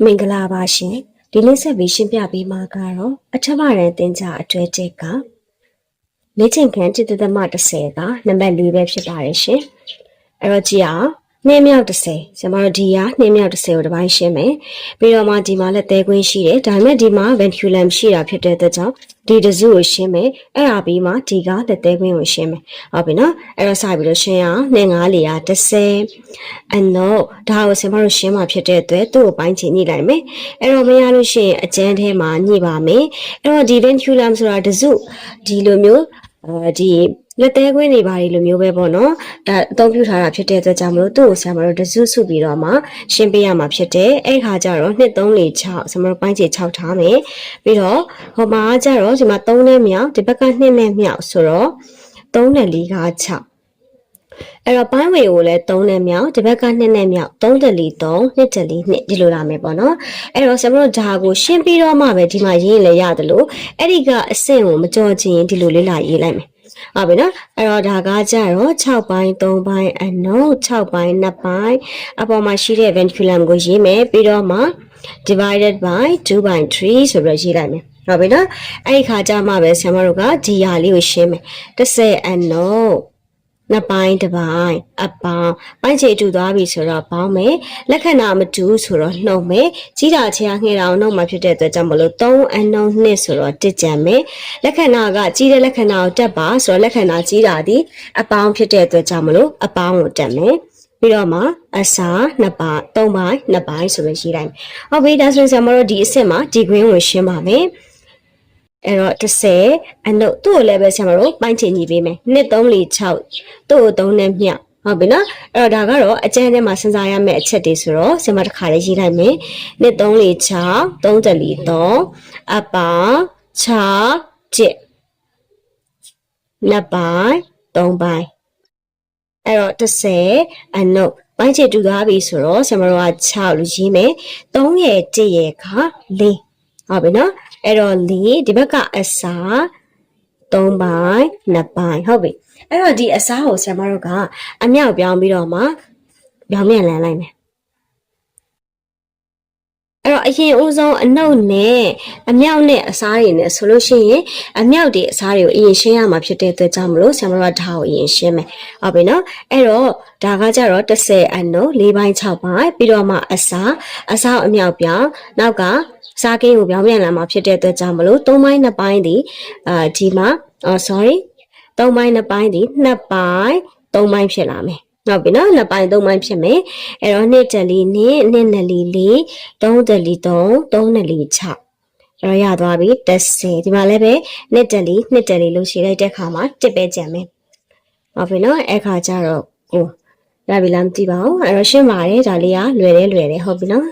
မင်္ဂလာပါရှင်ဒီနေ့ဆက်ပြီးရှင်းပြပေးမှာကတော့အထမရန်တင်ကြအတွဲချက်ကလေ့ကျင့်ခန်းจิตသမ30ကနံပါတ်4ပဲဖြစ်ပါတယ်ရှင်အဲ့တော့ကြည့်အောင် နှင်းမြောက်30ကျွန်မတို့ဒီဟာနှင်းမြောက်30ကိုတစ်ပိုင်းရှင်းမယ်ပြီးတော့မှဒီမှာလက်သေးခွင်းရှိတယ်ဒါပေမဲ့ဒီမှာ ventriculum ရှိတာဖြစ်တဲ့အတွက်ကြောင့်ဒီတစုကိုရှင်းမယ်အဲ့ဒါပြီးမှဒီကလက်သေးခွင်းကိုရှင်းမယ်ဟုတ်ပြီနော်အဲ့တော့စပြီးလို့ရှင်းအောင်နှင်းငါးလီယာ30 and no ဒါကိုဆင်မတို့ရှင်းမှာဖြစ်တဲ့အတွက်သူ့ကိုပိုင်းချင်ညှိလိုက်မယ်အဲ့တော့မရလို့ရှိရင်အကျန်းထဲမှာညှိပါမယ်အဲ့တော့ဒီ ventriculum ဆိုတာတစုဒီလိုမျိုး အဲဒီလက်သေးခွင်းတွေပါဒီလိုမျိုးပဲပေါ့နော်ဒါအသုံးပြုထားတာဖြစ်တဲ့အတွက်ကြောင့်မလို့သူ့ကိုဆင်မတို့တစုစုပြီးတော့မှရှင်းပေးရမှာဖြစ်တယ်အဲ့ခါကျတော့2 3 4 6ဆင်မတို့ပိုင်းချင်6ထားမယ်ပြီးတော့ဟိုမှာကျတော့ဒီမှာ3နဲ့မြောက်ဒီဘက်က2နဲ့မြောက်ဆိုတော့3နဲ့4က6 အဲ့တော့ပိုင်းဝေကိုလည်း3နဲ့မြောက်ဒီဘက်က2နဲ့မြောက်3တလီ3 2တလီ2ဒီလိုလာမယ်ပေါ့နော်အဲ့တော့ဆရာမတို့ဂျာကိုရှင်းပြီးတော့မှပဲဒီမှာရေးရင်လည်းရတယ်လို့အဲ့ဒီကအဆင့်ကိုမကြော်ချင်ရင်ဒီလိုလေးလာရေးလိုက်မယ်ဟုတ်ပြီနော်အဲ့တော့ဒါကကြတော့6ပိုင်း3ပိုင်းအနု6ပိုင်း2ပိုင်းအပေါ်မှာရှိတဲ့ ventriculum ကိုရေးမယ်ပြီးတော့မှ divided by 2 by 3ဆိုပြီးတော့ရေးလိုက်မယ်ဟုတ်ပြီနော်အဲ့ဒီခါကျမှပဲဆရာမတို့ကဒီဟာလေးကိုရှင်းမယ်30အနု နှစ်ပိုင်းတစ်ပိုင်းအပေါင်းပိုင်းချေတူသွားပြီဆိုတော့ပေါင်းမယ်လက္ခဏာမတူဆိုတော့နှုတ်မယ်ကြီးတာချေငှဲတာအောင်နှုတ်မှာဖြစ်တဲ့အတွက်ကြောင့်မလို့3အနှုတ်2ဆိုတော့တစ်ကြံမယ်လက္ခဏာကကြီးတဲ့လက္ခဏာကိုတက်ပါဆိုတော့လက္ခဏာကြီးတာဒီအပေါင်းဖြစ်တဲ့အတွက်ကြောင့်မလို့အပေါင်းကိုတက်မယ်ပြီးတော့မှအစာနှစ်ပါသုံးပိုင်းနှစ်ပိုင်းဆိုပြီးရေးလိုက်မယ်။ဟုတ်ပြီဒါဆိုရင်ဆရာမတို့ဒီအစ်စ်မှာဒီ green ကိုရှင်းပါမယ်။ အဲ့တော့30အနုတ်သူ့ကိုလည်းပဲဆရာမတို့ပိုင်းချင်ညီပေးမယ်2 3 4 6သူ့ကို3နဲ့မြဟုတ်ပြီနော်အဲ့တော့ဒါကတော့အကျန်းထဲမှာစဉ်းစားရမယ့်အချက်တွေဆိုတော့ဆရာမတစ်ခါလေးရေးလိုက်မယ်2 3 4 6 3တလီ3အပါ6ကျစ်နှစ်ပိုင်း3ပိုင်းအဲ့တော့30အနုတ်ပိုင်းချတူသွားပြီဆိုတော့ဆရာမတို့က6လို့ရေးမယ်3ရဲ့1ရဲ့က4ဟုတ်ပြီနော် အဲ့တော့လေးဒီဘက်ကအစား3ပိုင်း2ပိုင်းဟုတ်ပြီအဲ့တော့ဒီအစားကိုဆရာမတို့ကအမြောက်ပြောင်းပြီးတော့မှပြောင်းပြန်လန်းလိုက်မယ် အဲ့တော့အရင်ဦးဆုံးအနှုတ်နဲ့အမြောက်နဲ့အစားတွေနဲ့ဆိုလို့ရှိရင်အမြောက်တွေအစားတွေကိုအရင်ရှင်းရမှာဖြစ်တဲ့အတွက်ကြောင့်မလို့ဆရာမတို့ကဒါကိုအရင်ရှင်းမယ်ဟုတ်ပြီနော်အဲ့တော့ဒါကကြတော့30အနှုတ်၄ပိုင်း6ပိုင်းပြီးတော့မှအစားအစားအမြောက်ပြောင်းနောက်ကစားကင်းကိုပြောင်းပြန်လာမှာဖြစ်တဲ့အတွက်ကြောင့်မလို့၃ပိုင်း၂ပိုင်းဒီအာဒီမှာအော် sorry ၃ပိုင်း၂ပိုင်းဒီ၂ပိုင်း၃ပိုင်းဖြစ်လာမယ် ဟုတ်ပြီနော်နှစ်ပိုင်းသုံးပိုင်းဖြစ်မယ်အဲ့တော့နှစ်တလီနှစ်နှစ်နလီလေးသုံးတလီသုံးသုံးနလီ6အဲ့တော့ရသွားပြီ30ဒီမှာလည်းပဲနှစ်တလီနှစ်တလီလို့ရှိလိုက်တဲ့ခါမှာတစ်ပဲကြံမယ်ဟုတ်ပြီနော်အဲ့ခါကျတော့ကိုရပြီလားမသိပါဘူးအဲ့တော့ရှင်းပါတယ်ဒါလေးကလွယ်တယ်လွယ်တယ်ဟုတ်ပြီနော်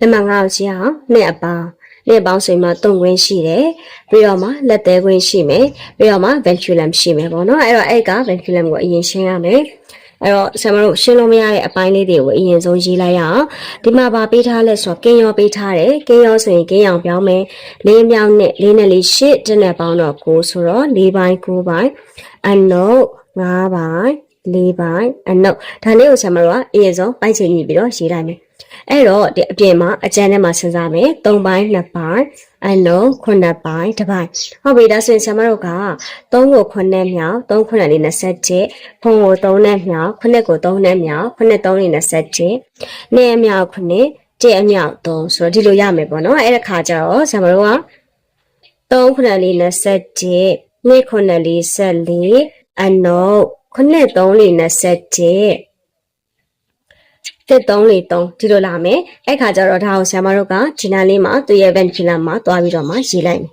နံပါတ်5ကိုကြည့်အောင်နှစ်အပေါင်း နှစ်ပေါင်းဆိုရင်မှသုံးခွင်းရှိတယ်ပြီးတော့မှလက်သေးခွင်းရှိမယ်ပြီးတော့မှ ventriculum ရှိမယ်ပေါ့နော်အဲ့တော့အဲ့က ventriculum ကိုအရင်ရှင်းရမယ်အဲ့တော့ဆရာမတို့ရှင်းလို့မရတဲ့အပိုင်းလေးတွေကိုအရင်ဆုံးရေးလိုက်ရအောင်ဒီမှာပါပေးထားလဲဆိုတော့ကင်းရောပေးထားတယ်ကင်းရောဆိုရင်ကင်းရောင်ပြောင်းမယ်လေးမြောက်နဲ့လေးနဲ့လေးရှစ်တစ်နဲ့ပေါင်းတော့9ဆိုတော့၄ပိုင်း9ပိုင်းအနုတ်5ပိုင်း၄ပိုင်းအနုတ်ဒါလေးကိုဆရာမတို့ကအရင်ဆုံးပိုင်းချင်ပြီးတော့ရေးလိုက်မယ် အဲ့တော့ဒီအပြင်မှာအကျန်းထဲမှာစဉ်းစားမယ်၃ပိုင်း၂ပိုင်းအလုံး9ပိုင်းတစ်ပိုင်းဟုတ်ပြီဒါဆိုရင်ဆရာမတို့က3ကို9နဲ့မြောက်3 9လေး27ဖုံကို3နဲ့မြောက်9ကို3နဲ့မြောက်9 3လေး27နဲ့မြောက်9 1အမြောက်3ဆိုတော့ဒီလိုရမယ်ပေါ့နော်အဲ့ဒါခါကျတော့ဆရာမတို့က3 9လေး27နှစ်9လေး14အနုတ်9 3လေး27 တစ်3လေး3ဒီလိုလာမယ်အဲ့ခါကျတော့ဒါကိုဆရာမတို့ကဂျင်နာလေးမှာသူ့ရဲ့ ventriculum မှာတွားပြီးတော့မှရေးလိုက်မယ်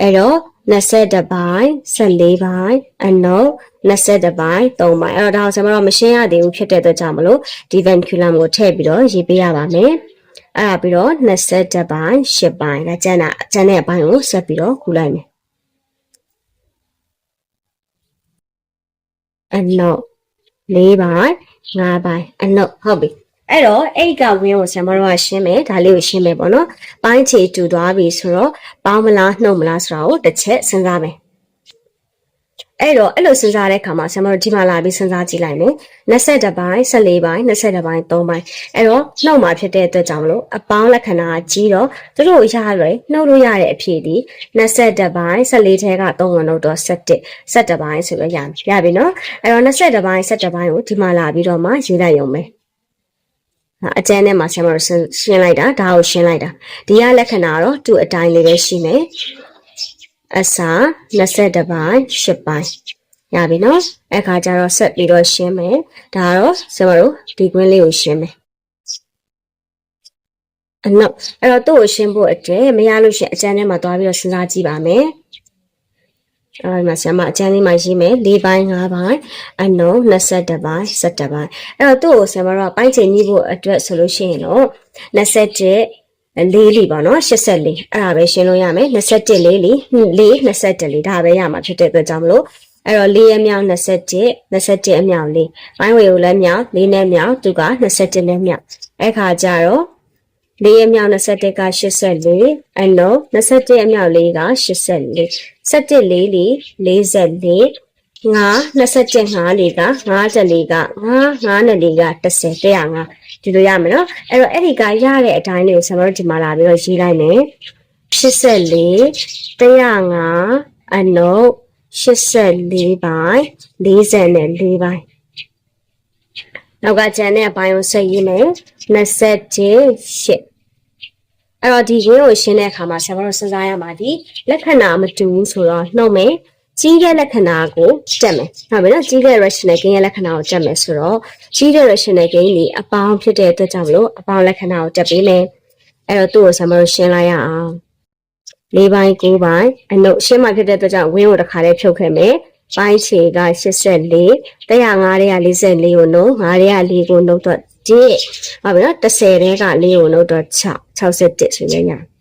အဲ့တော့22ပိုင်း14ပိုင်းအနုတ်22ပိုင်း3ပိုင်းအဲ့တော့ဒါကိုဆရာမတို့မရှင်းရသေးဘူးဖြစ်တဲ့အတွက်ကြောင့်မလို့ဒီ ventriculum ကိုထည့်ပြီးတော့ရေးပေးရပါမယ်အဲ့ဒါပြီးတော့22ပိုင်း10ပိုင်းဒါကျန်တာကျန်တဲ့အပိုင်းကိုဆက်ပြီးတော့ကူလိုက်မယ်အနုတ်၄ပိုင်း၅ပိုင်းအနုတ်ဟုတ်ပြီ အဲ့တော့အဲ့ကဝင်းကိုဆရာမတို့ကရှင်းမယ်ဒါလေးကိုရှင်းမယ်ပေါ့နော်ပိုင်းချေတူသွားပြီဆိုတော့ပေါင်းမလားနှုတ်မလားဆိုတာကိုတစ်ချက်စဉ်းစားမယ်အဲ့တော့အဲ့လိုစဉ်းစားတဲ့အခါမှာဆရာမတို့ဒီမှာလာပြီးစဉ်းစားကြည့်လိုက်မယ်22ပိုင်း14ပိုင်း22ပိုင်း3ပိုင်းအဲ့တော့နှုတ်မှာဖြစ်တဲ့အတွက်ကြောင့်မလို့အပေါင်းလက္ခဏာကြီးတော့သူတို့ရရနှုတ်လို့ရတဲ့အဖြစ်ဒီ22ပိုင်း14ထဲက3ဝင်လို့တော့17 17ပိုင်းဆိုပြီးရမယ်ရပြီနော်အဲ့တော့22ပိုင်း17ပိုင်းကိုဒီမှာလာပြီးတော့မှရေးလိုက်ရုံပဲ အကျန်းထဲမှာဆရာမတို့ရှင်းလိုက်တာဒါကိုရှင်းလိုက်တာဒီကလက္ခဏာတော့သူ့အတိုင်းလေးပဲရှိမယ်အစာ22ပိုင်း10ပိုင်းရပြီနော်အခါကျတော့ဆက်ပြီးတော့ရှင်းမယ်ဒါကတော့ဆရာမတို့ဒီကွင်းလေးကိုရှင်းမယ်အနောက်အဲ့တော့သူ့ကိုရှင်းဖို့အတွက်မရလို့ရှရင်အကျန်းထဲမှာသွားပြီးတော့စဉ်းစားကြည့်ပါမယ် အဲ့ဒီမှာဆရာမအကျန်းလေးမှာရေးမယ်၄ပိုင်း၅ပိုင်းအနုံ22ပိုင်း17ပိုင်းအဲ့တော့သူ့ကိုဆရာမတို့ကပိုင်းချိန်ညှိဖို့အတွက်ဆိုလို့ရှိရင်တော့27လေးလီပေါ့နော်84အဲ့ဒါပဲရှင်းလို့ရမယ်27လေးလီ4 21လေးဒါပဲရမှာဖြစ်တဲ့အတွက်ကြောင့်မလို့အဲ့တော့4ရဲ့မြောက်27 27အမြောက်လေးပိုင်းဝေကိုလည်းမြောက်4နဲ့မြောက်သူက27နဲ့မြောက်အဲ့ခါကျတော့ 4ရဲ့မြောက်21က84အလုံး27အမြောက်လေးက84 17လေးလီ44ငါ27ငါလေးက54လေးကငါ9နဲ့လေးက30 105ဒီလိုရမယ်နော်အဲ့တော့အဲ့ဒီကရတဲ့အတိုင်းလေးကိုကျွန်တော်တို့ဒီမှာလာပြီးတော့ရေးလိုက်မယ်84 105အနုပ်84ပိုင်း44ပိုင်းနောက်ကကျန်တဲ့အပိုင်းကိုဆက်ရေးမယ်27ရှစ် အဲ့တော့ဒီရင်းကိုရှင်းတဲ့အခါမှာဆရာမတို့စဉ်းစားရမှာဒီလက္ခဏာမတူဘူးဆိုတော့နှုတ်မယ်ကြီးတဲ့လက္ခဏာကိုတက်မယ်။ဟုတ်ပြီနော်ကြီးတဲ့ rational gain ရဲ့လက္ခဏာကိုတက်မယ်ဆိုတော့ကြီးတဲ့ rational gain ဒီအပေါင်းဖြစ်တဲ့အတွက်ကြောင့်မလို့အပေါင်းလက္ခဏာကိုတက်ပေးမယ်။အဲ့တော့သူ့ကိုဆရာမတို့ရှင်းလိုက်ရအောင်။၄ပိုင်း၉ပိုင်းအနုရှင်းမှဖြစ်တဲ့အတွက်ကြောင့်ဝင်းကိုတစ်ခါလေးဖြုတ်ခဲ့မယ်။ပိုင်းခြေက84 105တွေက44ကိုနှုတ်9တွေက4ကိုနှုတ်တော့ 1ဟုတ်ပြီနော်30တဲက4ကိုနှုတ်တော့6 61ဆိုရရ။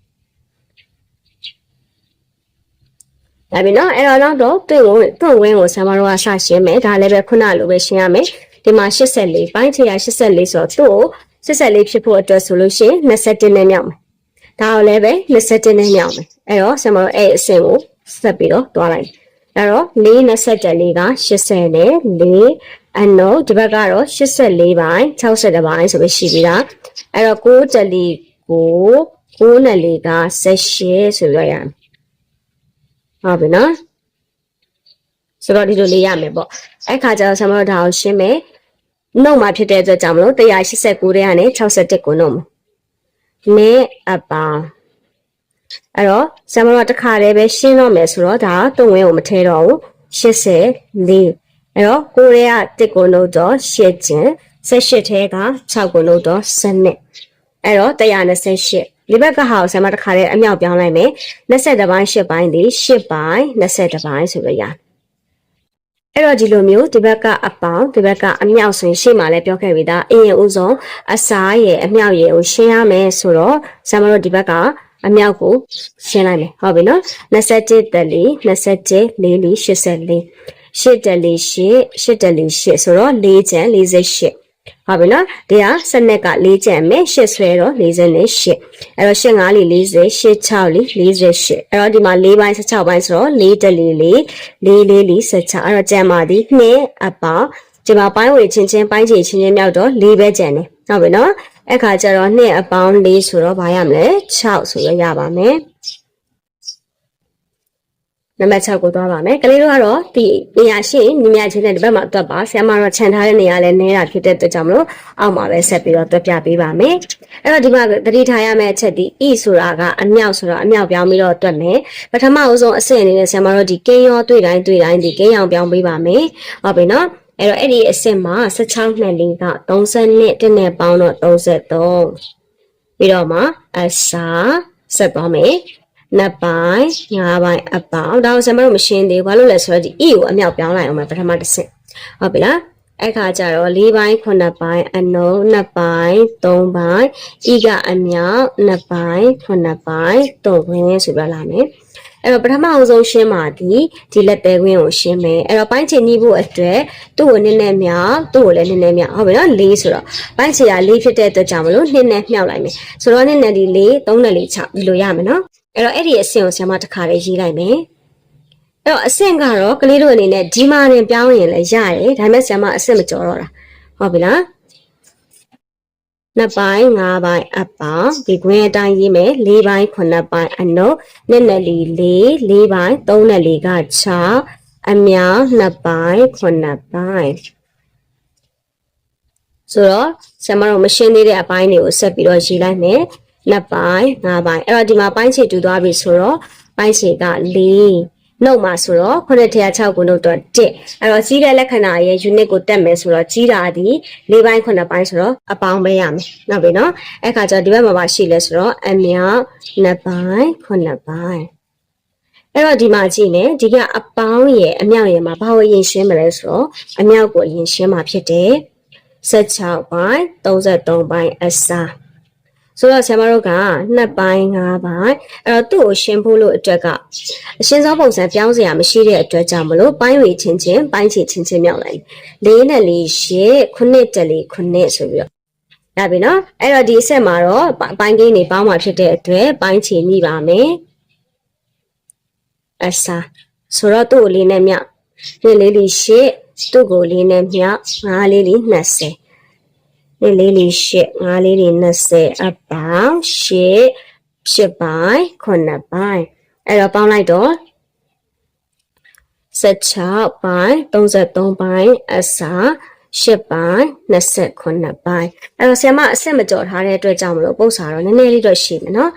ဒါပြီနော်အဲ့တော့နောက်တော့တွင့်ဝင်တွင့်ဝင်းကိုဆမ်မတော်ကစရှင်းမယ်ဒါလည်းပဲခုနလိုပဲရှင်းရမယ်ဒီမှာ84ပိုင်းချေရ84ဆိုတော့သူ့ကို84ဖြစ်ဖို့အတွက်ဆိုလို့ရှိရင်21နဲ့မြောက်မယ်ဒါကိုလည်းပဲ21နဲ့မြောက်မယ်အဲ့တော့ဆမ်မတော်အဲ့အဆင့်ကိုဆက်ပြီးတော့တွားလိုက်အဲ့တော့4 21လေးက80နဲ့4 အနော်ဒီဘက်ကတော့84ပိုင်း62ပိုင်းဆိုပြီးရှိပြီးသားအဲ့တော့9တလီကို9နဲ့လေးက18ဆိုရရမယ်ဟုတ်ပြီနော်ဆိုတော့ဒီလိုလေးရမယ်ပေါ့အဲ့ခါကျတော့ဆမတို့ဒါကိုရှင်းမယ်နှုတ်မှာဖြစ်တဲ့အတွက်ကြောင့်မလို့189တဲ့ကနေ61ကိုနှုတ်မှာနေအပါအဲ့တော့ဆမတို့တခါတည်းပဲရှင်းတော့မယ်ဆိုတော့ဒါတုံဝင်းကိုမထဲတော့ဘူး84 အဲ့တော့ကိုရဲက1ကိုနှုတ်တော့8ကျင်18ထဲက6ကိုနှုတ်တော့7အဲ့တော့128ဒီဘက်ကဟာကိုဆရာမတစ်ခါလေးအမြောက်ပြောင်းလိုက်မယ်22ပိုင်း8ပိုင်းဒီ8ပိုင်း22ပိုင်းဆိုလို့ရအဲ့တော့ဒီလိုမျိုးဒီဘက်ကအပေါင်းဒီဘက်ကအမြောက်ဆိုရင်ရှေ့မှာလည်းပြောခဲ့ပြီးသားအရင်ဦးဆုံးအစားရဲ့အမြောက်ရဲ့ကိုရှင်းရမယ်ဆိုတော့ဆရာမတို့ဒီဘက်ကအမြောက်ကိုရှင်းလိုက်မယ်ဟုတ်ပြီနော်27တက်လီ27လေးလီ84 8တက်လီ8 8တက်လီ8ဆိုတော့4ကျန်48ဟုတ်ပြီနော်ဒီဟာစနက်က၄ကျန်မယ်၈ဆွဲတော့48အဲ့တော့8 5လီ40 8 6လီ48အဲ့တော့ဒီမှာ၄ပိုင်း16ပိုင်းဆိုတော့၄တလီ၄၄လေးလီ16အဲ့တော့ကျန်ပါသည်နှစ်အပေါင်းဒီမှာပိုင်းဝေချင်းချင်းပိုင်းချေချင်းချင်းမြောက်တော့၄ပဲကျန်တယ်ဟုတ်ပြီနော်အဲ့ခါကျတော့နှစ်အပေါင်း၄ဆိုတော့ဘာရမလဲ6ဆိုရရပါမယ် နံပါတ်6ကိုသွားပါမယ်ကလေးတို့ကတော့ဒီနေရာရှိညီမချင်းတဲ့ဒီဘက်မှာတွက်ပါဆရာမတော့ခြံထားတဲ့နေရာလဲနေတာဖြစ်တဲ့အတွက်ကြောင့်မလို့အောက်မှာပဲဆက်ပြီးတော့တွက်ပြပေးပါမယ်အဲ့တော့ဒီမှာတတိထားရမယ့်အချက်ဒီ e ဆိုတာကအမြောက်ဆိုတော့အမြောက်ပြောင်းပြီးတော့တွက်မယ်ပထမအဆုံးအဆင့်အနေနဲ့ဆရာမတို့ဒီကင်းရောတွေ့တိုင်းတွေ့တိုင်းဒီကင်းရောင်ပြောင်းပေးပါမယ်ဟုတ်ပြီနော်အဲ့တော့အဲ့ဒီအဆင့်မှာ16နှစ်လေးက32တက်နဲ့ပေါင်းတော့33ပြီးတော့မှအစာဆက်သွားမယ် နှစ်ပိုင်း၅ပိုင်းအပေါင်းဒါကိုကျွန်တော်တို့မရှင်းသေးဘူးဘာလို့လဲဆိုတော့ဒီ e ကိုအမြောက်ပြောင်းလိုက်အောင်မယ်ပထမတစ်ဆင့်ဟုတ်ပြီလားအဲ့ခါကျတော့၄ပိုင်း9ပိုင်းအနုံ2ပိုင်း3ပိုင်း e ကအမြောက်2ပိုင်း9ပိုင်း3ခွင်းဆိုပြလာမယ်အဲ့တော့ပထမအဆုံးရှင်းပါဒီဒီလက်သေးခွင်းကိုရှင်းမယ်အဲ့တော့ပိုင်းချင်နှီးဖို့အတွက်သူ့ကိုနည်းနည်းမြောက်သူ့ကိုလည်းနည်းနည်းမြောက်ဟုတ်ပြီနော်၄ဆိုတော့ပိုင်းချင်က၄ဖြစ်တဲ့အတွက်ကြောင့်မလို့နည်းနည်းမြောက်လိုက်မယ်ဆိုတော့နည်းနည်းဒီ၄၃နဲ့၄6ဒီလိုရမယ်နော် အဲ့တော့အဲ့ဒီအဆင့်ကိုဆရာမတစ်ခါလေးရေးလိုက်မယ်အဲ့တော့အဆင့်ကတော့ကလေးတို့အနေနဲ့ဒီမာရင်ပြောင်းရင်လည်းရတယ်ဒါပေမဲ့ဆရာမအဆင့်မကျော်တော့တာဟုတ်ပြီလားနှစ်ပိုင်း၅ပိုင်းအပေါင်းဒီခွင်းအတိုင်းရေးမယ်၄ပိုင်း9ပိုင်းအနုတ်နှစ်နဲ့လီ၄၄ပိုင်း၃နဲ့လီက6အမြောင်နှစ်ပိုင်း9ပိုင်းဆိုတော့ဆရာမတို့မရှင်းသေးတဲ့အပိုင်းတွေကိုဆက်ပြီးတော့ရေးလိုက်မယ် နှစ်ပိုင်း၅ပိုင်းအဲ့တော့ဒီမှာပိုင်းခြေတူသွားပြီဆိုတော့ပိုင်းခြေက၄နှုတ်မှာဆိုတော့9ထရ6ကိုနှုတ်တော့1အဲ့တော့ကြီးတဲ့လက္ခဏာရဲ့ unit ကိုတက်မယ်ဆိုတော့ကြီးတာဒီ၄ပိုင်း9ပိုင်းဆိုတော့အပေါင်းပဲရမယ်နောက်ပြီနော်အဲ့ခါကျတော့ဒီဘက်မှာပါရှိလဲဆိုတော့အမြောက်2ပိုင်း9ပိုင်းအဲ့တော့ဒီမှာကြည့်နေဒီကအပေါင်းရဲ့အမြောက်ရဲ့မှာဘာကိုရင်ရှင်းမလဲဆိုတော့အမြောက်ကိုရင်ရှင်းမှာဖြစ်တယ်16ပိုင်း33ပိုင်းအစား ဆိုတော့ဆရာမတို့က2ပိုင်း5ပိုင်းအဲ့တော့သူ့ကိုရှင်းဖို့လို့အတွက်ကအရှင်းဆုံးပုံစံပြောင်းစရာမရှိတဲ့အတွက်ကြောင့်မလို့ပိုင်းဝေချင်းချင်းပိုင်းချီချင်းချင်းမြောက်လိုက်၄နဲ့၄ရှစ်ခုနှစ်တက်လေးခုနှစ်ဆိုပြီးတော့ဒါပြီနော်အဲ့တော့ဒီအဆက်မှာတော့ပိုင်းကိန်းတွေပေါင်းမှာဖြစ်တဲ့အတွက်ပိုင်းချီမိပါမယ်အစားဆိုတော့သူ့ကိုလေးနဲ့မြောက်နှစ်လေးလေးရှစ်သူ့ကိုလေးနဲ့မြောက်ငါးလေးလေး20 လေးလေးလေးရှစ်ငါးလေးလေး20အပေါင်းရှစ်ဖြစ်ပိုင်းခုနှစ်ပိုင်းအဲ့တော့ပေါင်းလိုက်တော့16ပိုင်း33ပိုင်းအစား8ပိုင်း29ပိုင်းအဲ့တော့ဆရာမအဆက်မကြော်ထားတဲ့အတွက်ကြောင့်မလို့ပုံစာတော့နည်းနည်းလေးတော့ရှိမယ်နော်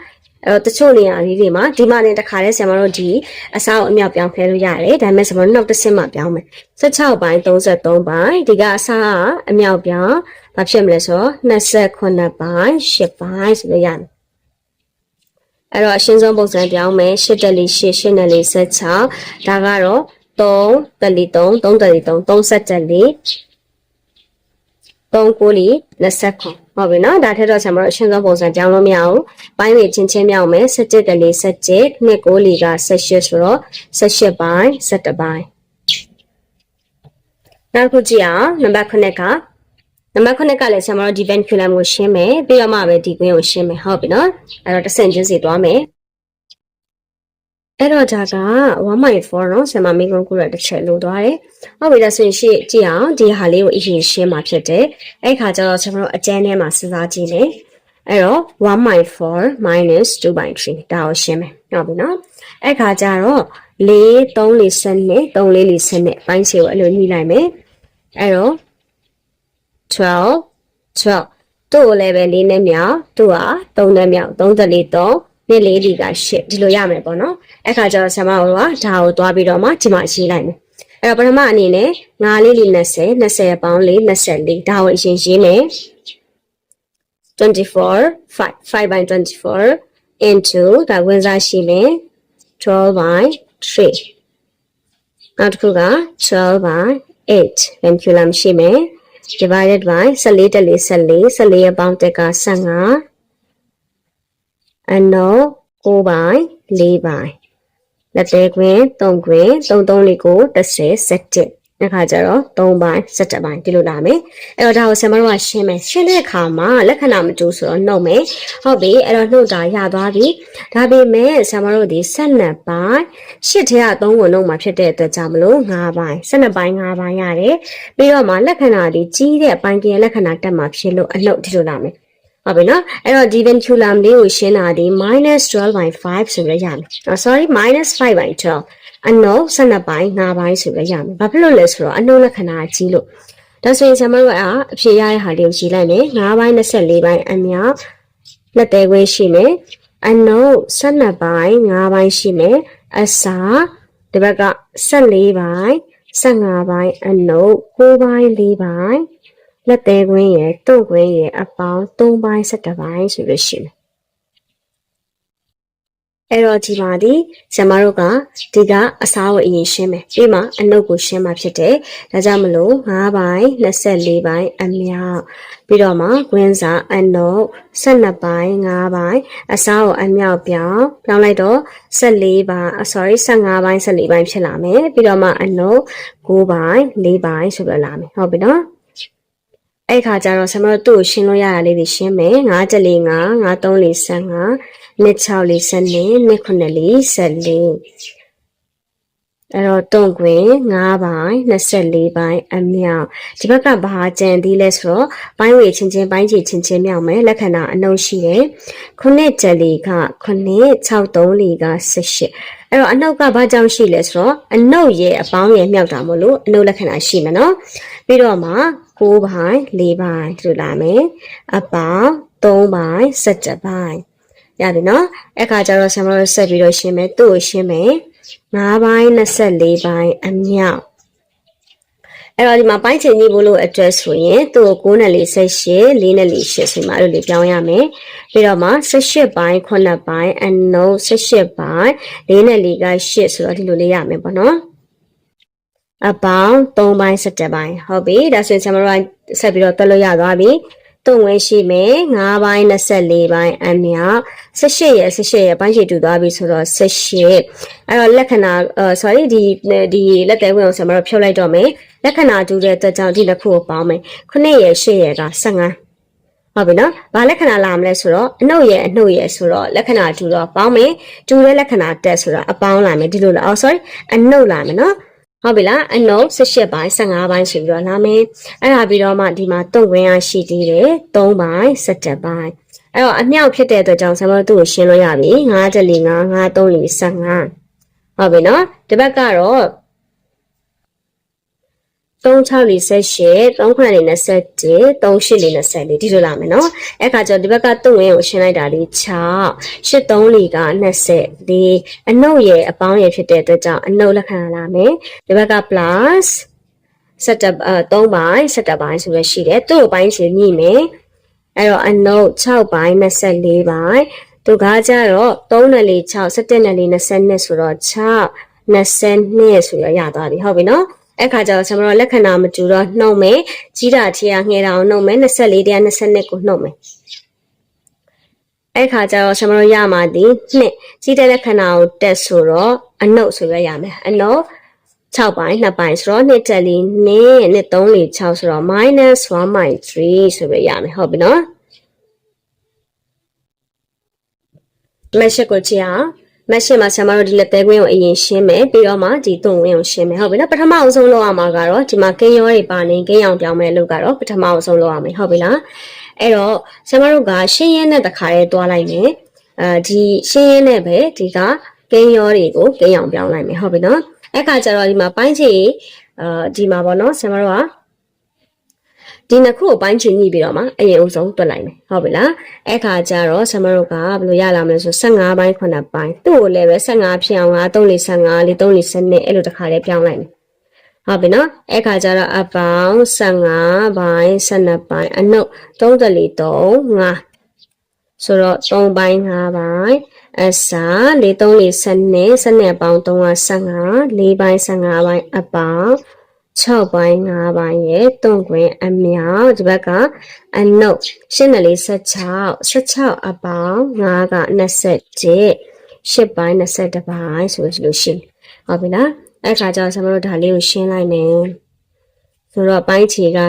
အဲ့တော့တချို့နေရာလေးတွေမှာဒီမှာနေတခါလဲဆရာမတို့ဒီအစားကိုအမြောက်ပြောင်းဖဲလို့ရတယ်ဒါပေမဲ့ဆရာမတို့နောက်တစ်ဆင့်မှပြောင်းမယ်16ပိုင်း33ပိုင်းဒီကအစားကအမြောက်ပြောင်းဘာဖြစ်မလဲဆိုတော့29ပိုင်း8ပိုင်းဆိုလို့ရတယ်အဲ့တော့အရှင်းဆုံးပုံစံပြောင်းမယ်8တက်လီ8 8နဲ့လီ16ဒါကတော့3တက်လီ3 3တက်လီ3 30တက်လီ 3ကိုလီ29ဟုတ်ပြီနော်ဒါထက်တော့ဆရာမတို့အရှင်းဆုံးပုံစံပြောင်းလို့မရဘူးပိုင်းတွေချင်းချင်းမြောက်မယ်17တက်လီ17နှစ်ကိုလီက18ဆိုတော့18ပိုင်း17ပိုင်းနောက်တစ်ခုကြည့်အောင်နံပါတ်9ကနံပါတ်9ကလည်းဆရာမတို့ဒီ venculum ကိုရှင်းမယ်ပြီးတော့မှပဲဒီကွင်းကိုရှင်းမယ်ဟုတ်ပြီနော်အဲ့တော့တစ်ဆင့်ချင်းစီသွားမယ် အဲ့တော့ဒါက1.4เนาะဆရာမမိကုန်းကူရတစ်ချက်လိုသွားတယ်။ဟုတ်ပြီဒါဆိုရင်ရှေ့ကြည့်အောင်ဒီဟာလေးကိုအရင်ရှင်းမှာဖြစ်တယ်။အဲ့ခါကျတော့ဆရာမတို့အကျန်းထဲမှာစဉ်းစားကြည့်မယ်။အဲ့တော့1.4 2.3ဒါကိုရှင်းမယ်။ဟုတ်ပြီနော်။အဲ့ခါကျတော့4 3 4စနစ်3 4 4စနစ်ပိုင်းစီကိုအဲ့လိုညှိလိုက်မယ်။အဲ့တော့12 12သူ့ကိုလည်းပဲ၄နဲ့မြောက်သူ့ဟာ3နဲ့မြောက်34 3 နှစ်လေးဒီက8ဒီလိုရမယ်ပေါ့နော်အဲ့ခါကျတော့ဆရာမတို့ကဒါကိုသွားပြီးတော့မှဒီမှာရေးလိုက်မယ်အဲ့တော့ပထမအနေနဲ့9လေးလေး20 20ပေါင်းလေး24ဒါကိုအရင်ရေးမယ်24 5 5 by 24 into ဒါဝင်စားရှိမယ်12 by 3နောက်တစ်ခုက12 by 8 venculum ရှိမယ် divided by 14တက်လေး14 14ရဲ့ပေါင်းတက်က15 အနော9ပိုင်း4ပိုင်းလက်သေးခွင်း3ခွင်း3 3လေးကို30 17အခါကျတော့3ပိုင်း17ပိုင်းဒီလိုလာမယ်အဲ့တော့ဒါကိုဆရာမတို့ကရှင်းမယ်ရှင်းတဲ့အခါမှာလက္ခဏာမတူဆိုတော့နှုတ်မယ်ဟုတ်ပြီအဲ့တော့နှုတ်တာရသွားပြီဒါပေမဲ့ဆရာမတို့ဒီ12ပိုင်း8ထဲက3ကိုနှုတ်မှာဖြစ်တဲ့အတွက်ကြောင့်မလို့9ပိုင်း12ပိုင်း9ပိုင်းရတယ်ပြီးတော့မှလက္ခဏာဒီကြီးတဲ့အပိုင်းကလက္ခဏာတက်မှာဖြစ်လို့အနှုတ်ဒီလိုလာမယ် ဟုတ်ပြီနော်အဲ့တော့ဒီ venculum လေးကိုရှင်းတာဒီ -12/5 ဆိုရရမယ်။ sorry -5/12 အနှုတ်12ပိုင်း9ပိုင်းဆိုရရမယ်။ဘာဖြစ်လို့လဲဆိုတော့အနှုတ်လက္ခဏာကြီးလို့ဒါဆိုရင်ဆရာမတို့ကအဖြေရတဲ့ဟာလေးကိုရေးလိုက်မယ်9ပိုင်း24ပိုင်းအမြောက်လက်သေးခွေးရှိမယ်။အနှုတ်12ပိုင်း9ပိုင်းရှိမယ်။အစာဒီဘက်က14ပိုင်း15ပိုင်းအနှုတ်9ပိုင်း4ပိုင်း လက်သေးခွင်းရယ်တွန့်ခွင်းရယ်အပေါင်း3ပိုင်း17ပိုင်းဆိုလို့ရှိမယ်အဲ့တော့ဒီပါဒီဇမတို့ကဒီကအစားကိုအရင်ရှင်းမယ်ပြီးမှအနုပ်ကိုရှင်းမှာဖြစ်တယ်ဒါကြောင့်မလို့9ပိုင်း24ပိုင်းအမြောက်ပြီးတော့မှကွင်းစာအနုပ်12ပိုင်း9ပိုင်းအစားကိုအမြောက်ပြောင်းပြောင်းလိုက်တော့14ပိုင်း sorry 15ပိုင်း14ပိုင်းဖြစ်လာမယ်ပြီးတော့မှအနုပ်9ပိုင်း4ပိုင်းဆိုပြီးလာမယ်ဟုတ်ပြီနော် အဲ့ခါကျတော့ဆမတို့သူ့ကိုရှင်းလို့ရတာလေးတွေရှင်းမယ်9ချက်လေး9 9 3လေး15နှစ်6လေး12နှစ်9လေး14အဲ့တော့တွန့်ခွင်9ပိုင်း24ပိုင်းအမြောက်ဒီဘက်ကဘာကြံသေးလဲဆိုတော့ပိုင်းဝေချင်းချင်းပိုင်းချီချင်းချင်းမြောက်မယ်လက္ခဏာအနှုတ်ရှိတယ်ခုနှစ်ကြလီကခုနှစ်63လီက18အဲ့တော့အနှုတ်ကဘာကြောင့်ရှိလဲဆိုတော့အနှုတ်ရဲ့အပေါင်းရဲ့မြောက်တာမို့လို့အနှုတ်လက္ခဏာရှိမယ်နော်ပြီးတော့မှ 9ပိုင်း4ပိုင်းဒီလိုလာမယ်အပေါင်း3ပိုင်း17ပိုင်းရပြီနော်အဲ့ခါကျတော့ဆရာမတို့ဆက်ပြီးတော့ရှင်းမယ်သူ့ကိုရှင်းမယ်9ပိုင်း24ပိုင်းအမြောက်အဲ့တော့ဒီမှာပိုင်းချိန်ကြီးဖို့လို့ address ဆိုရင်သူ့ကို9နဲ့48 4နဲ့48ဆိုမှအဲ့လိုလေးပြောင်းရမယ်ပြီးတော့မှ18ပိုင်း9ပိုင်းအနုံ18ပိုင်း4နဲ့4က8ဆိုတော့ဒီလိုလေးရမယ်ပေါ့နော် အပေါင်း3ပိုင်း17ပိုင်းဟုတ်ပြီဒါဆိုရင်ဆရာမတို့ကဆက်ပြီးတော့တက်လို့ရသွားပြီတုံဝင်ရှိမယ်9ပိုင်း24ပိုင်းအမြောက်18ရဲ့18ရဲ့ပိုင်းရှိတူသွားပြီဆိုတော့18အဲ့တော့လက္ခဏာအဲ sorry ဒီဒီလက်သေးဝင်အောင်ဆရာမတို့ဖြုတ်လိုက်တော့မယ်လက္ခဏာတူတဲ့အတွက်ကြောင့်ဒီနှစ်ခုကိုပေါင်းမယ်9ရဲ့8ရဲ့က15ဟုတ်ပြီနော်။ဘာလက္ခဏာလာမလဲဆိုတော့အနှုတ်ရဲ့အနှုတ်ရဲ့ဆိုတော့လက္ခဏာတူတော့ပေါင်းမယ်။တူတဲ့လက္ခဏာတက်ဆိုတော့အပေါင်းလာမယ်ဒီလိုလား။ Oh sorry အနှုတ်လာမယ်နော်။ ဟုတ်ပြီလား။အနှုတ်18ပိုင်း15ပိုင်းဆိုပြီးတော့လာမယ်။အဲ့ဒါပြီးတော့မှဒီမှာတုံ့ဝင်ရရှိသေးတယ်3ပိုင်း17ပိုင်း။အဲ့တော့အမြောက်ဖြစ်တဲ့အတွက်ကြောင့်ဆရာမတို့သူ့ကိုရှင်းလို့ရပြီ။9တက်လီ9 9 3လီ15ဟုတ်ပြီနော်။ဒီဘက်ကတော့ 36လေး78 39လေး27 38လေး24ဒီလိုလာမယ်နော်အဲ့ခါကျတော့ဒီဘက်ကတုံဝင်းကိုရှင်းလိုက်တာလေး6 83လေးက20ဒီအနှုတ်ရဲ့အပေါင်းရဲ့ဖြစ်တဲ့အတွက်ကြောင့်အနှုတ်လက္ခဏာလာမယ်ဒီဘက်က plus 7အဲ3ပိုင်း7ပိုင်းဆိုရရှိတယ်သူ့ကိုပိုင်းရှင်ညှိမယ်အဲ့တော့အနှုတ်6ပိုင်း24ပိုင်းသူကကြတော့3နဲ့လေး6 17နဲ့လေး22ဆိုတော့6 22ဆိုရရသွားပြီဟုတ်ပြီနော် အဲ့ခါကျတော့ကျွန်တော်တို့လက္ခဏာမတူတော့နှုတ်မယ်ကြီးတာထီရငှဲတာအောင်နှုတ်မယ်24တရား22ကိုနှုတ်မယ်အဲ့ခါကျတော့ကျွန်တော်တို့ရမှာဒီနှစ်ကြီးတဲ့လက္ခဏာကိုတက်ဆိုတော့အနှုတ်ဆိုရရမယ်အနှုတ်6ပိုင်း2ပိုင်းဆိုတော့နှစ်တက်လီနှစ်နှစ်3လီ6ဆိုတော့ -1.3 ဆိုရရမယ်ဟုတ်ပြီနော်မက်ရှစ်ကိုကြည့်အောင် မက်ရှစ်မှာဆရာမတို့ဒီလက်သေးကွင်းကိုအရင်ရှင်းမယ်ပြီးတော့မှဒီသွန်ဝင်းကိုရှင်းမယ်ဟုတ်ပြီနော်ပထမအဆုံးလောက်ရမှာကတော့ဒီမှာကင်းရောတွေပါနေကင်းရောင်ပြောင်းမယ်လို့ကတော့ပထမအဆုံးလောက်ရမယ်ဟုတ်ပြီလားအဲ့တော့ဆရာမတို့ကရှင်းရင်းနဲ့တခါလေးတွားလိုက်မယ်အဲဒီရှင်းရင်းနဲ့ပဲဒီကကင်းရောတွေကိုကင်းရောင်ပြောင်းလိုက်မယ်ဟုတ်ပြီနော်အဲ့ခါကျတော့ဒီမှာပိုင်းချီအာဒီမှာပေါ့နော်ဆရာမတို့က ဒီနှစ်ခုကိုပိုင်းချင်ညှိပြီးတော့မှအရင်အဆုံးတွက်လိုက်မယ်ဟုတ်ပြီလားအဲ့ခါကျတော့ဆမတို့ကဘယ်လိုရလာမလဲဆို15ပိုင်း9ပိုင်းသူ့ကိုလည်းပဲ15ဖြစ်အောင်9 3 4 15 4 3 4 12အဲ့လိုတစ်ခါလေးပြောင်းလိုက်မယ်ဟုတ်ပြီနော်အဲ့ခါကျတော့အပေါင်း15ပိုင်း12ပိုင်းအနုပ်34 3 5ဆိုတော့3ပိုင်း5ပိုင်းအစာ4 3 4 12 12ပေါင်း3က15 4ပိုင်း15ပိုင်းအပေါင်း 6ပိုင်း5ပိုင်းရဲ့တွန့်ခွင်အမြောက်ဒီဘက်ကအနုတ်8နဲ့လေး16 16အပေါင်း5က27 8ပိုင်း22ပိုင်းဆိုလို့ရှိရင်ဟုတ်ပြီလားအဲ့ခါကျတော့ကျွန်တော်တို့ဒါလေးကိုရှင်းလိုက်မယ်ဆိုတော့ပိုင်းချီက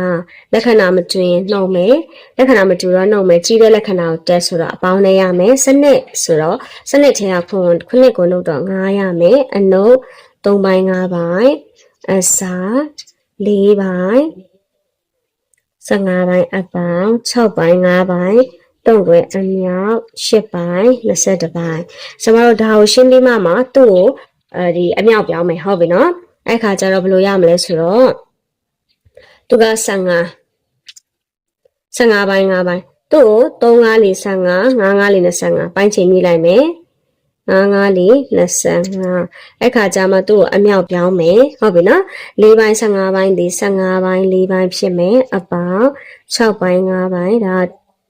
15လက္ခဏာမတူရင်နှုတ်မယ်လက္ခဏာမတူတော့နှုတ်မယ်ကြီးတဲ့လက္ခဏာကိုတက်ဆိုတော့အပေါင်းနဲ့ရမယ်စနစ်ဆိုတော့စနစ်ထဲကခုခုနှစ်ကိုနှုတ်တော့9ရမယ်အနုတ်3ပိုင်း5ပိုင်း အစာ၄ပိုင်း15ပိုင်းအပေါင်း6ပိုင်း5ပိုင်းတုံ့ွယ်အမြောက်10ပိုင်း22ပိုင်းကျွန်တော်တို့ဒါကိုရှင်းပြီးမှမှသူ့ကိုအဲဒီအမြောက်ပြောင်းမယ်ဟုတ်ပြီနော်အဲ့ခါကျတော့ဘယ်လိုရမလဲဆိုတော့သူက15 15ပိုင်း5ပိုင်းသူ့ကို3 5 4 15 5 5 4 25ပိုင်းချိန်မိလိုက်မယ် 9 9လေး25အဲ့ခါကျမှသူ့ကိုအမြောက်ပြောင်းမယ်ဟုတ်ပြီနော်၄ပိုင်း15ပိုင်းဒီ15ပိုင်း၄ပိုင်းဖြစ်မယ်အပေါင်း6ပိုင်း5ပိုင်းဒါ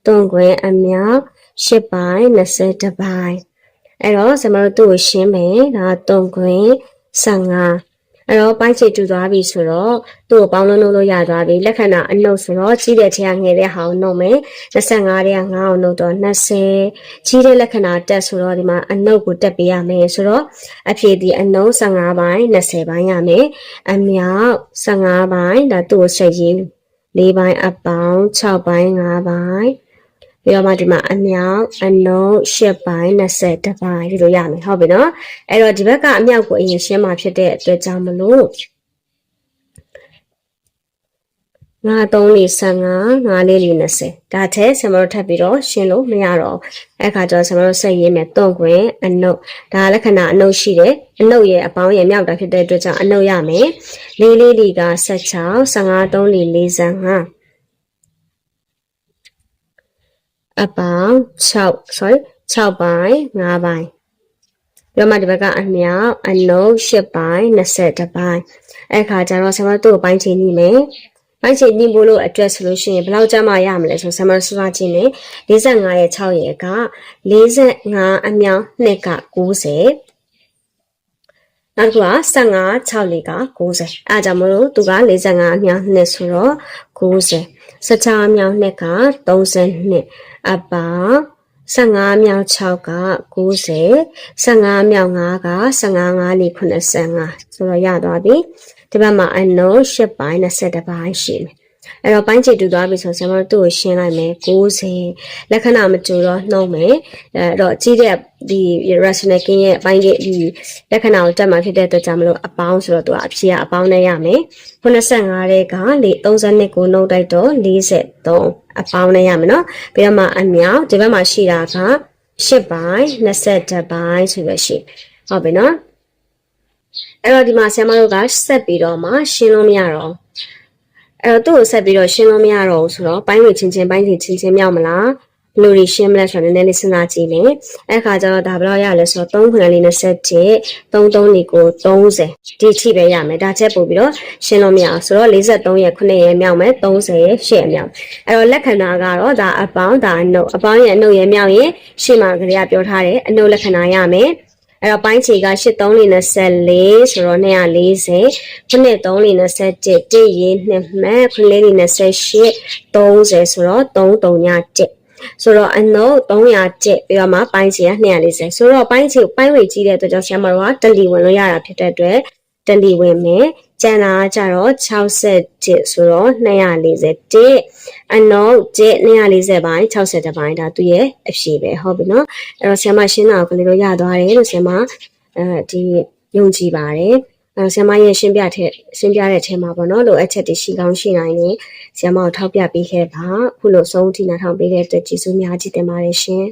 တွန့်ခွင်အမြောက်10ပိုင်း20ပိုင်းအဲ့တော့ကျွန်တော်တို့သူ့ကိုရှင်းမယ်ဒါတွန့်ခွင်15 အဲ့တော့ပိုင်းချေတူသွားပြီဆိုတော့သူ့ကိုပေါင်းလုံးလုံးလို့ရသွားပြီလက္ခဏာအနှုတ်ဆိုတော့ကြီးတဲ့ထဲကငယ်တဲ့ဟာကိုနှုတ်မယ်25တဲ့က9အောင်နှုတ်တော့20ကြီးတဲ့လက္ခဏာတက်ဆိုတော့ဒီမှာအနှုတ်ကိုတက်ပေးရမယ်ဆိုတော့အဖြေဒီအနှုတ်15ပိုင်း20ပိုင်းရမယ်အမြောက်15ပိုင်းဒါသူ့ကိုဆက်ရင်း4ပိုင်းအပေါင်း6ပိုင်း5ပိုင်း ပြီးတော့မှဒီမှာအမြောက်အနုံရှစ်ပိုင်း20တပိုင်းဒီလိုရမယ်ဟုတ်ပြီနော်အဲ့တော့ဒီဘက်ကအမြောက်ကိုအရင်ရှင်းမှာဖြစ်တဲ့အတွက်ကြောင့်မလို့ငါ3လေး15ငါလေးလေး20ဒါထဲဆင်မတို့ထပ်ပြီးတော့ရှင်းလို့မရတော့ဘူးအဲ့ခါကျတော့ဆင်မတို့ဆက်ရေးမယ်တွန့်ခွင်အနုတ်ဒါလက္ခဏာအနုတ်ရှိတယ်အနုတ်ရဲ့အပေါင်းရဲ့မြောက်တာဖြစ်တဲ့အတွက်ကြောင့်အနုတ်ရမယ်လေးလေးလေးက16 15 3လေး45 အပေါင်း6 sorry 6ပိုင်း5ပိုင်းပြီးတော့မှဒီဘက်ကအမြောက်အနုတ်10ပိုင်း20ပိုင်းအဲ့ခါကျတော့ဆင်မတို့ပိုင်းချင်းနေမယ်ပိုင်းချိန်ညှိဖို့လို့အတွက်ဆိုလို့ရှိရင်ဘယ်လောက်ကြာမှရမလဲဆိုဆမ်မစစချင်းနဲ့45ရဲ့6ရဲ့က45အမြောင်း2က90နောက်တစ်ခုက15 6လေးက90အဲဒါကြောင့်မလို့သူက45အမြောင်း2ဆိုတော့90 16အမြောင်း2က32အပါ15မြောက်6က90 15မြောက်5က15 5လေး85ဆိုတော့ရသွားပြီဒီဘက်မှာအနိုး10ပိုင်း20ပိုင်းရှိမယ် အဲ့တော့ပိုင်းချေတူသွားပြီဆိုဆရာမတို့သူ့ကိုရှင်းလိုက်မယ်90လက္ခဏာမတူတော့နှုံးမယ်အဲ့တော့ကြည့်တဲ့ဒီ rational king ရဲ့ပိုင်းကြီးဒီလက္ခဏာကိုတက်မှာဖြစ်တဲ့အတွက်ကြောင့်မလို့အပေါင်းဆိုတော့သူကအဖြေကအပေါင်းနဲ့ရမယ်85တဲ့ကလေ32ကိုနှုတ်တိုက်တော့43အပေါင်းနဲ့ရမယ်နော်ပြီးတော့မှအမြောက်ဒီဘက်မှာရှိတာက10ပိုင်း20ပိုင်းဆိုပဲရှိဟုတ်ပြီနော်အဲ့တော့ဒီမှာဆရာမတို့ကဆက်ပြီးတော့မှရှင်းလို့မရတော့ အဲ့တော့သူ့ကိုဆက်ပြီးတော့ရှင်းလို့မရတော့ဘူးဆိုတော့ပိုင်းဝင်ချင်းချင်းပိုင်းချင်းချင်းချင်းမြောက်မလားဘယ်လိုတွေရှင်းမလဲဆိုတော့နည်းနည်းလေးစဉ်းစားကြည့်မယ်အဲ့ခါကျတော့ဒါဘယ်လောက်ရလဲဆိုတော့3ခုလေး27 33လေးကို30ဒီချိပဲရမယ်ဒါချက်ပို့ပြီးတော့ရှင်းလို့မရအောင်ဆိုတော့43ရဲ့9ရဲ့မြောက်မယ်30ရဲ့10ရဲ့မြောက်အဲ့တော့လက္ခဏာကတော့ဒါအပေါင်းဒါအနုပ်အပေါင်းရဲ့အနုပ်ရဲ့မြောက်ရဲ့ရှင်းမှာကလေးကပြောထားတယ်အနုပ်လက္ခဏာရမယ် အဲ့တော့ပိုင်းခြေက83လေး24ဆိုတော့240ခုနှစ်3လေး27တိရေးနှစ်မှတ်ခုလေးလေး28 30ဆိုတော့331ဆိုတော့အနှုတ်300ကျက်ပြီးတော့မှပိုင်းခြေက240ဆိုတော့ပိုင်းခြေပိုင်းဝေကြီးတဲ့အတွက်ကြောင့်ဆရာမတော်ကတလီဝင်လို့ရတာဖြစ်တဲ့အတွက်တလီဝင်မယ် ကျန်တာကကြတော့60ကျက်ဆိုတော့240ကျက်အနှုတ်ကျက်240ပိုင်း60ပိုင်းဒါသူရဲ့အဖြေပဲဟုတ်ပြီနော်အဲ့တော့ဆရာမရှင်းတာကိုကလေးတို့ရသွားတယ်လို့ဆရာမအဲဒီယုံကြည်ပါတယ်အဲဆရာမရဲ့ရှင်းပြတဲ့ရှင်းပြတဲ့အထဲမှာပေါ့နော်လိုအပ်ချက်တွေရှိကောင်းရှိနိုင်နေဆရာမကိုထောက်ပြပေးခဲ့ပါခုလိုဆုံးထိနားထောင်ပေးတဲ့အတွက်ကျေးဇူးများကြီးတင်ပါတယ်ရှင်